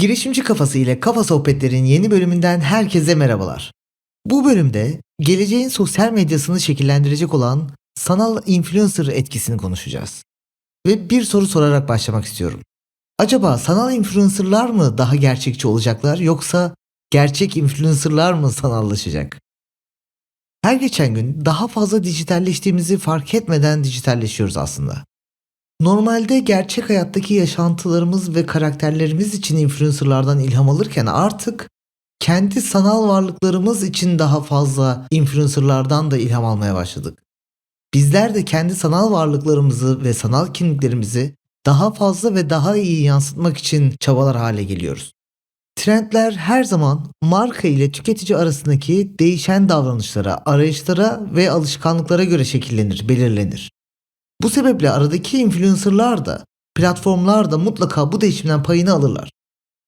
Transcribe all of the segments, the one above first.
Girişimci Kafası ile Kafa Sohbetler'in yeni bölümünden herkese merhabalar. Bu bölümde geleceğin sosyal medyasını şekillendirecek olan sanal influencer etkisini konuşacağız. Ve bir soru sorarak başlamak istiyorum. Acaba sanal influencerlar mı daha gerçekçi olacaklar yoksa gerçek influencerlar mı sanallaşacak? Her geçen gün daha fazla dijitalleştiğimizi fark etmeden dijitalleşiyoruz aslında. Normalde gerçek hayattaki yaşantılarımız ve karakterlerimiz için influencerlardan ilham alırken artık kendi sanal varlıklarımız için daha fazla influencerlardan da ilham almaya başladık. Bizler de kendi sanal varlıklarımızı ve sanal kimliklerimizi daha fazla ve daha iyi yansıtmak için çabalar hale geliyoruz. Trendler her zaman marka ile tüketici arasındaki değişen davranışlara, arayışlara ve alışkanlıklara göre şekillenir, belirlenir. Bu sebeple aradaki influencerlar da, platformlar da mutlaka bu değişimden payını alırlar.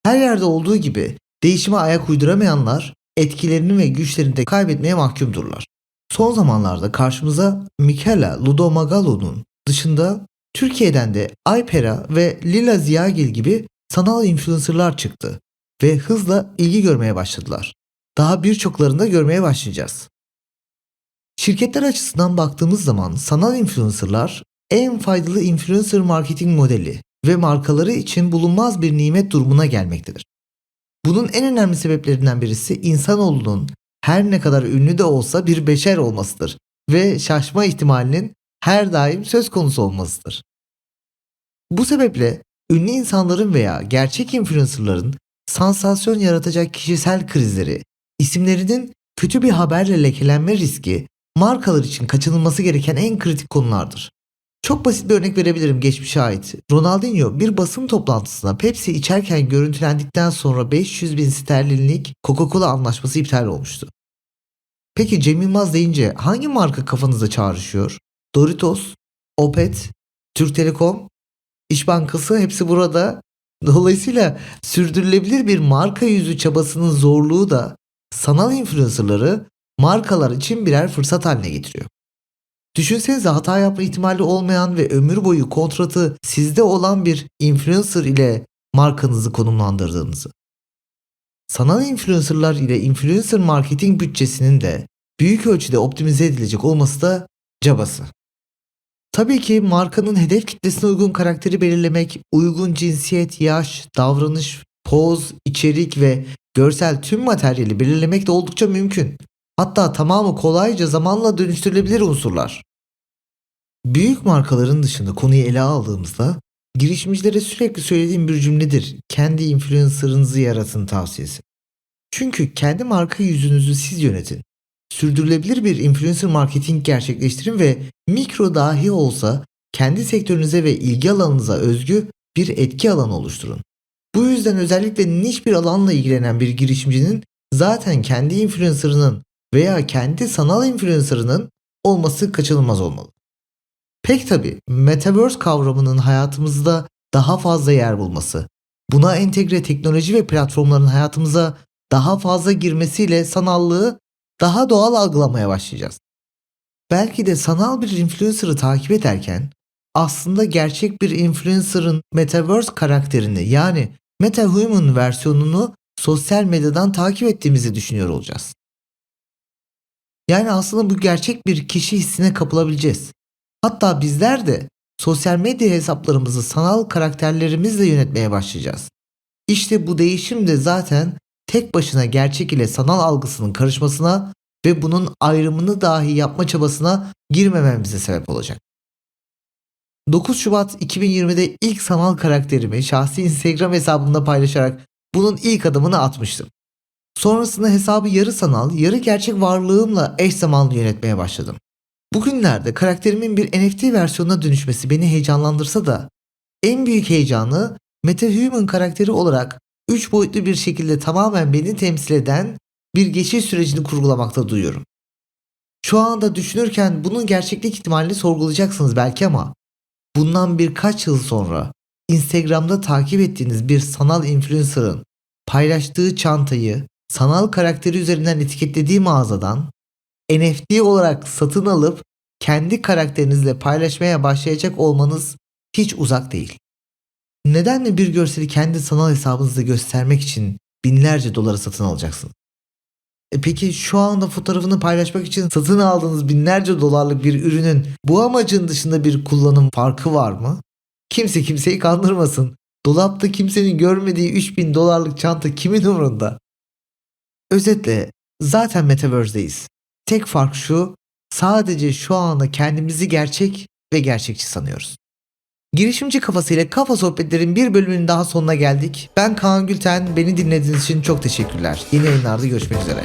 Her yerde olduğu gibi değişime ayak uyduramayanlar etkilerini ve güçlerini de kaybetmeye mahkumdurlar. Son zamanlarda karşımıza Michela Ludomagalo'nun dışında Türkiye'den de Aypera ve Lila Ziyagil gibi sanal influencerlar çıktı ve hızla ilgi görmeye başladılar. Daha birçoklarını da görmeye başlayacağız. Şirketler açısından baktığımız zaman sanal influencerlar en faydalı influencer marketing modeli ve markaları için bulunmaz bir nimet durumuna gelmektedir. Bunun en önemli sebeplerinden birisi insanoğlunun her ne kadar ünlü de olsa bir beşer olmasıdır ve şaşma ihtimalinin her daim söz konusu olmasıdır. Bu sebeple ünlü insanların veya gerçek influencerların sansasyon yaratacak kişisel krizleri, isimlerinin kötü bir haberle lekelenme riski markalar için kaçınılması gereken en kritik konulardır. Çok basit bir örnek verebilirim geçmişe ait. Ronaldinho bir basın toplantısına Pepsi içerken görüntülendikten sonra 500 bin sterlinlik Coca-Cola anlaşması iptal olmuştu. Peki Cem Yılmaz deyince hangi marka kafanızda çağrışıyor? Doritos, Opet, Türk Telekom, İş Bankası hepsi burada. Dolayısıyla sürdürülebilir bir marka yüzü çabasının zorluğu da sanal influencerları markalar için birer fırsat haline getiriyor. Düşünsenize hata yapma ihtimali olmayan ve ömür boyu kontratı sizde olan bir influencer ile markanızı konumlandırdığınızı. Sanal influencerlar ile influencer marketing bütçesinin de büyük ölçüde optimize edilecek olması da cabası. Tabii ki markanın hedef kitlesine uygun karakteri belirlemek, uygun cinsiyet, yaş, davranış, poz, içerik ve görsel tüm materyali belirlemek de oldukça mümkün. Hatta tamamı kolayca zamanla dönüştürülebilir unsurlar. Büyük markaların dışında konuyu ele aldığımızda girişimcilere sürekli söylediğim bir cümledir. Kendi influencer'ınızı yaratın tavsiyesi. Çünkü kendi marka yüzünüzü siz yönetin. Sürdürülebilir bir influencer marketing gerçekleştirin ve mikro dahi olsa kendi sektörünüze ve ilgi alanınıza özgü bir etki alanı oluşturun. Bu yüzden özellikle niş bir alanla ilgilenen bir girişimcinin zaten kendi influencer'ının veya kendi sanal influencer'ının olması kaçınılmaz olmalı. Pek tabi Metaverse kavramının hayatımızda daha fazla yer bulması, buna entegre teknoloji ve platformların hayatımıza daha fazla girmesiyle sanallığı daha doğal algılamaya başlayacağız. Belki de sanal bir influencer'ı takip ederken aslında gerçek bir influencer'ın Metaverse karakterini yani MetaHuman versiyonunu sosyal medyadan takip ettiğimizi düşünüyor olacağız. Yani aslında bu gerçek bir kişi hissine kapılabileceğiz. Hatta bizler de sosyal medya hesaplarımızı sanal karakterlerimizle yönetmeye başlayacağız. İşte bu değişim de zaten tek başına gerçek ile sanal algısının karışmasına ve bunun ayrımını dahi yapma çabasına girmememize sebep olacak. 9 Şubat 2020'de ilk sanal karakterimi şahsi Instagram hesabımda paylaşarak bunun ilk adımını atmıştım. Sonrasında hesabı yarı sanal, yarı gerçek varlığımla eş zamanlı yönetmeye başladım. Bugünlerde karakterimin bir NFT versiyonuna dönüşmesi beni heyecanlandırsa da en büyük heyecanı MetaHuman karakteri olarak 3 boyutlu bir şekilde tamamen beni temsil eden bir geçiş sürecini kurgulamakta duyuyorum. Şu anda düşünürken bunun gerçeklik ihtimalini sorgulayacaksınız belki ama bundan birkaç yıl sonra Instagram'da takip ettiğiniz bir sanal influencer'ın paylaştığı çantayı sanal karakteri üzerinden etiketlediği mağazadan NFT olarak satın alıp kendi karakterinizle paylaşmaya başlayacak olmanız hiç uzak değil. neden mi bir görseli kendi sanal hesabınızda göstermek için binlerce dolara satın alacaksınız? E peki şu anda fotoğrafını paylaşmak için satın aldığınız binlerce dolarlık bir ürünün bu amacın dışında bir kullanım farkı var mı? Kimse kimseyi kandırmasın. Dolapta kimsenin görmediği 3000 dolarlık çanta kimin umurunda? Özetle zaten Metaverse'deyiz. Tek fark şu, sadece şu anda kendimizi gerçek ve gerçekçi sanıyoruz. Girişimci kafasıyla kafa sohbetlerin bir bölümünün daha sonuna geldik. Ben Kaan Gülten, beni dinlediğiniz için çok teşekkürler. Yeni yayınlarda görüşmek üzere.